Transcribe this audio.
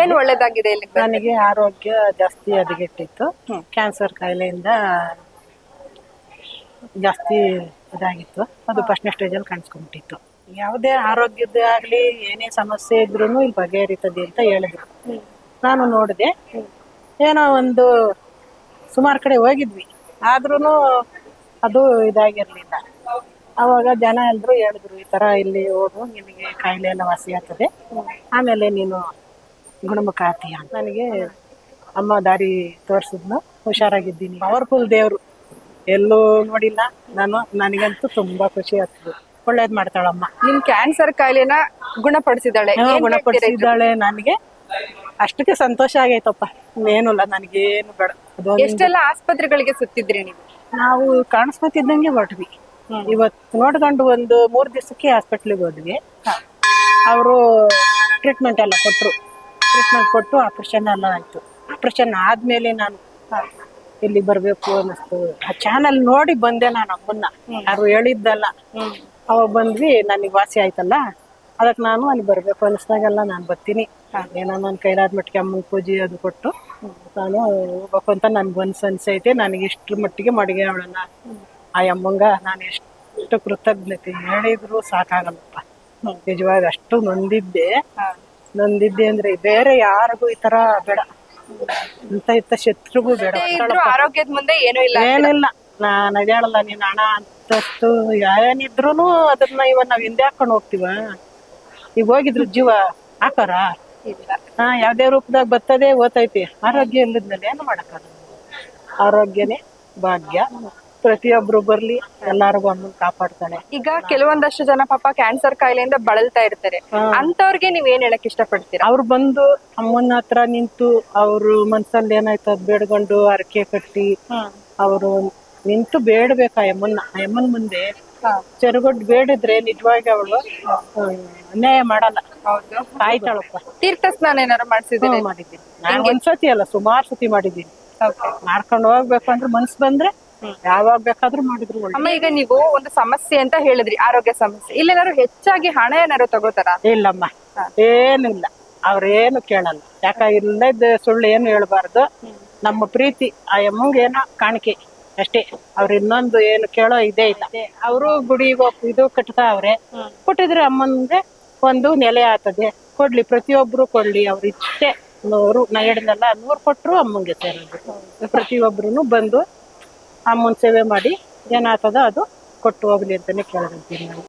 ಏನ್ ಒಳ್ಳೇದಾಗಿದೆ ಇಲ್ಲಿ ನನಗೆ ಆರೋಗ್ಯ ಜಾಸ್ತಿ ಹದಗೆಟ್ಟಿತ್ತು. ಕ್ಯಾನ್ಸರ್ ಕಾಯಿಲೆಯಿಂದ ಜಾಸ್ತಿ ಇದಾಗಿತ್ತು. ಅದು ಫಸ್ಟ್ನೇ ಸ್ಟೇಜಲ್ಲಿ ಕಾಣಿಸ್ಕೊಂಡ್ಬಿಟ್ಟಿತ್ತು. ಯಾವುದೇ ಆರೋಗ್ಯದ ಆಗ್ಲಿ ಏನೇ ಸಮಸ್ಯೆ ಇದ್ರೂ ಇಲ್ಲಿ ಬಗೆಹರಿತದೆ ಅಂತ ಹೇಳಿದ್ರು. ನಾನು ನೋಡಿದೆ. ಏನೋ ಒಂದು ಸುಮಾರು ಕಡೆ ಹೋಗಿದ್ವಿ. ಆದ್ರೂ ಅದು ಇದಾಗಿರ್ಲಿಲ್ಲ. ಅವಾಗ ಜನ ಎಲ್ರು ಹೇಳಿದ್ರು ಈ ತರ ಇಲ್ಲಿ ಹೋಗು ನಿಮಗೆ ಕಾಯಿಲೆ ಎಲ್ಲ ವಾಸಿ ಆಗ್ತದೆ. ಆಮೇಲೆ ನೀನು ಗುಣಮುಖ ಆತೀಯ ಅಂತ. ನನಗೆ ಅಮ್ಮ ದಾರಿ ತೋರಿಸಿದ್ನ ಹುಷಾರಾಗಿದ್ದೀನಿ. ಪವರ್ಫುಲ್ ದೇವ್ರು. ಎಲ್ಲೂ ನೋಡಿಲ್ಲ. ನಾನು ನನಗಂತೂ ತುಂಬಾ ಖುಷಿ ಆಗ್ತದೆ. ಒಳ್ಳೇದ್ ಮಾಡ್ತಾಳಮ್ಮ. ನಿಮ್ ಕ್ಯಾನ್ಸರ್ ಕಾಯಿಲೆನ ಗುಣಪಡಿಸಿದಾಳೆ ಗುಣಪಡಿಸಿದ್ದಾಳೆ ನನಗೆ. ಅಷ್ಟಕ್ಕೆ ಸಂತೋಷ ಆಗೈತಪ್ಪ. ಇನ್ನೇನಿಲ್ಲ ನನಗೇನು ಬೇಡ. ಎಷ್ಟೆಲ್ಲ ಆಸ್ಪತ್ರೆಗಳಿಗೆ ಸುತ್ತಿದ್ರಿ ನೀವು? ನಾವು ಕಾಣಿಸ್ಕೊತಿದ್ದಂಗೆ ಹೊರಟ್ವಿ. ಇವತ್ತು ನೋಡ್ಕೊಂಡು ಒಂದು ಮೂರು ದಿವಸಕ್ಕೆ ಹಾಸ್ಪಿಟ್ಲಿಗೆ ಹೋದ್ವಿ. ಅವರು ಟ್ರೀಟ್ಮೆಂಟ್ ಎಲ್ಲ ಕೊಟ್ಟರು ಟ್ರೀಟ್ಮೆಂಟ್ ಕೊಟ್ಟು ಆಪ್ರೇಷನ್ ಎಲ್ಲ ಆಯಿತು. ಆಪ್ರೇಷನ್ ಆದಮೇಲೆ ನಾನು ಇಲ್ಲಿ ಬರಬೇಕು ಅನ್ನಿಸ್ತು ಆ ಚಾನಲ್ ನೋಡಿ ಬಂದೆ ನಾನು ಅಮ್ಮನ್ನ. ಯಾರು ಹೇಳಿದ್ದಲ್ಲ. ಅವಾಗ ಬಂದ್ವಿ ನನಗೆ ವಾಸಿ ಆಯ್ತಲ್ಲ. ಅದಕ್ಕೆ ನಾನು ಅಲ್ಲಿ ಬರ್ಬೇಕು ಅನ್ನಿಸ್ದಾಗೆಲ್ಲ ನಾನು ಬರ್ತೀನಿ. ಏನೋ ನನ್ನ ಕೈಲಾದ ಮಟ್ಟಿಗೆ ಅಮ್ಮನ ಪೂಜೆ ಅದು ಕೊಟ್ಟು ನಾನು ಹೋಗ್ಬೇಕು ಅಂತ ನನ್ಗೆ ಒಂದು ಅನ್ಸೈತೆ ನನಗೆ ಇಷ್ಟ್ರ ಮಟ್ಟಿಗೆ ಮಡಿಗೆ ಅವಳನ್ನ ಆ ಅಮ್ಮಂಗ ನಾನು ಎಷ್ಟು ಕೃತಜ್ಞತೆ ಹೇಳಿದ್ರು ಸಾಕಾಗಲ್ಲಪ್ಪ. ನಿಜವಾಗಿ ಅಷ್ಟು ನೊಂದಿದ್ದೆ. ನೊಂದಿದ್ದೆ ಅಂದ್ರೆ ಬೇರೆ ಯಾರಿಗೂ ಈ ತರ ಬೇಡ. ಅಂತ ಇತ್ತ ಶತ್ರುಗೂ ಬೇಡ. ಇದ್ರು ಆರೋಗ್ಯದ ಮುಂದೆ ಏನೂ ಇಲ್ಲ ಏನಿಲ್ಲ ನಾನು ಅದ್ ಹೇಳಲ್ಲ ನೀನ್ ಹಣ ಅಂತಷ್ಟು ಏನಿದ್ರು ಅದನ್ನ ಇವಾಗ ನಾವ್ ಹಿಂದೆ ಹಾಕೊಂಡು ಹೋಗ್ತೀವ. ಈಗ ಹೋಗಿದ್ರು ಜೀವ ಹಾಕಾರ? ಹಾ ಯಾವ್ದೇ ರೂಪದಾಗ ಬರ್ತದೆ ಓತೈತಿ. ಆರೋಗ್ಯ ಇಲ್ಲದ್ಮೇಲೆ ಏನು ಮಾಡಕ್ಕ ಆರೋಗ್ಯನೇ ಭಾಗ್ಯ. ಪ್ರತಿಯೊಬ್ರು ಬರ್ಲಿ ಎಲ್ಲಾರ್ಗು ಅಮ್ಮನ್ ಕಾಪಾಡ್ತಾಳೆ. ಈಗ ಕೆಲವೊಂದಷ್ಟು ಜನ ಪಾಪ ಕ್ಯಾನ್ಸರ್ ಕಾಯಿಲೆಯಿಂದ ಬಳಲ್ತಾ ಇರ್ತಾರೆ. ಅಂತವ್ರಿಗೆ ನೀವ್ ಏನ್ ಹೇಳಕ್ ಇಷ್ಟಪಡ್ತೀರಾ? ಅವ್ರು ಬಂದು ಅಮ್ಮನ ಹತ್ರ ನಿಂತು ಅವ್ರು ಮನ್ಸಲ್ಲಿ ಏನಾಯ್ತು ಅದ್ ಬೇಡ್ಕೊಂಡು ಅರಕೆ ಕಟ್ಟಿ ಅವರು ನಿಂತು ಬೇಡ್ಬೇಕು ಆ ಅಮ್ಮನ್ನ ಆ ಯಮ್ಮನ್ ಮುಂದೆ ಚೆರುಗೊಟ್ಟು ಬೇಡಿದ್ರೆ ನಿಜವಾಗಿ ಅವಳು ಅನ್ಯಾಯ ಮಾಡಲ್ಲ. ಆಯ್ತಾಳಪ್ಪ ತೀರ್ಥ ಸ್ನಾನ ಏನಾರು ಮಾಡ್ಸಿದ್ರೆ ಹ್ಮ್, ಮಾಡಿದ್ದೀನಿ. ನಾನು ಒಂದ್ಸತಿ ಅಲ್ಲ ಸುಮಾರು ಸತಿ ಮಾಡಿದ್ದೀನಿ. ಮಾಡ್ಕೊಂಡು ಹೋಗ್ಬೇಕು ಅಂದ್ರೆ ಮನ್ಸ್ ಬಂದ್ರೆ ಯಾವಾಗ ಬೇಕಾದ್ರೂ ಮಾಡಿದ್ರು ಒಳ್ಳೆ ಅಮ್ಮ ಈಗ ನೀವು ಒಂದು ಸಮಸ್ಯೆ ಅಂತ ಹೇಳಿದ್ರಿ ಆರೋಗ್ಯ ಸಮಸ್ಯೆ. ಇಲ್ಲೇನಾದ್ರು ಹೆಚ್ಚಾಗಿ ಹಣ ಏನಾರು ತಗೋತಾರ? ಇಲ್ಲಮ್ಮ ಏನಿಲ್ಲ. ಅವ್ರೇನು ಕೇಳಲ್ಲ. ಯಾಕ ಇಲ್ಲದ ಸುಳ್ಳು ಏನು ಹೇಳ್ಬಾರ್ದು. ನಮ್ಮ ಪ್ರೀತಿ ಆ ಅಮ್ಮಂಗೆ ಏನೋ ಕಾಣಿಕೆ ಅಷ್ಟೇ. ಅವ್ರ ಇನ್ನೊಂದು ಏನು ಕೇಳೋ ಇದೇ ಇಲ್ಲ. ಅವರು ಗುಡಿಗೆ ಹೋಗ್ ಇದು ಕಟ್ತಾ ಅವ್ರೆ ಕೊಟ್ಟಿದ್ರೆ ಅಮ್ಮನ್ಗೆ ಒಂದು ನೆಲೆ ಆತದೆ ಕೊಡ್ಲಿ ಪ್ರತಿಯೊಬ್ರು ಕೊಡ್ಲಿ. ಅವ್ರ ಇಷ್ಟೇ. ನೂರು ನಾ ಹೇಳಿದ್ನಲ್ಲ ನೂರು ಕೊಟ್ರು ಅಮ್ಮಂಗೆ ಸೇರೋದು. ಪ್ರತಿಯೊಬ್ರು ಬಂದು ಅಮ್ಮನ ಸೇವೆ ಮಾಡಿ ಏನಾಗ್ತದ ಅದು ಕೊಟ್ಟು ಹೋಗ್ಲಿ ಅಂತಾನೆ ಕೇಳ್ಕೊಂತೀನಿ ನಾನು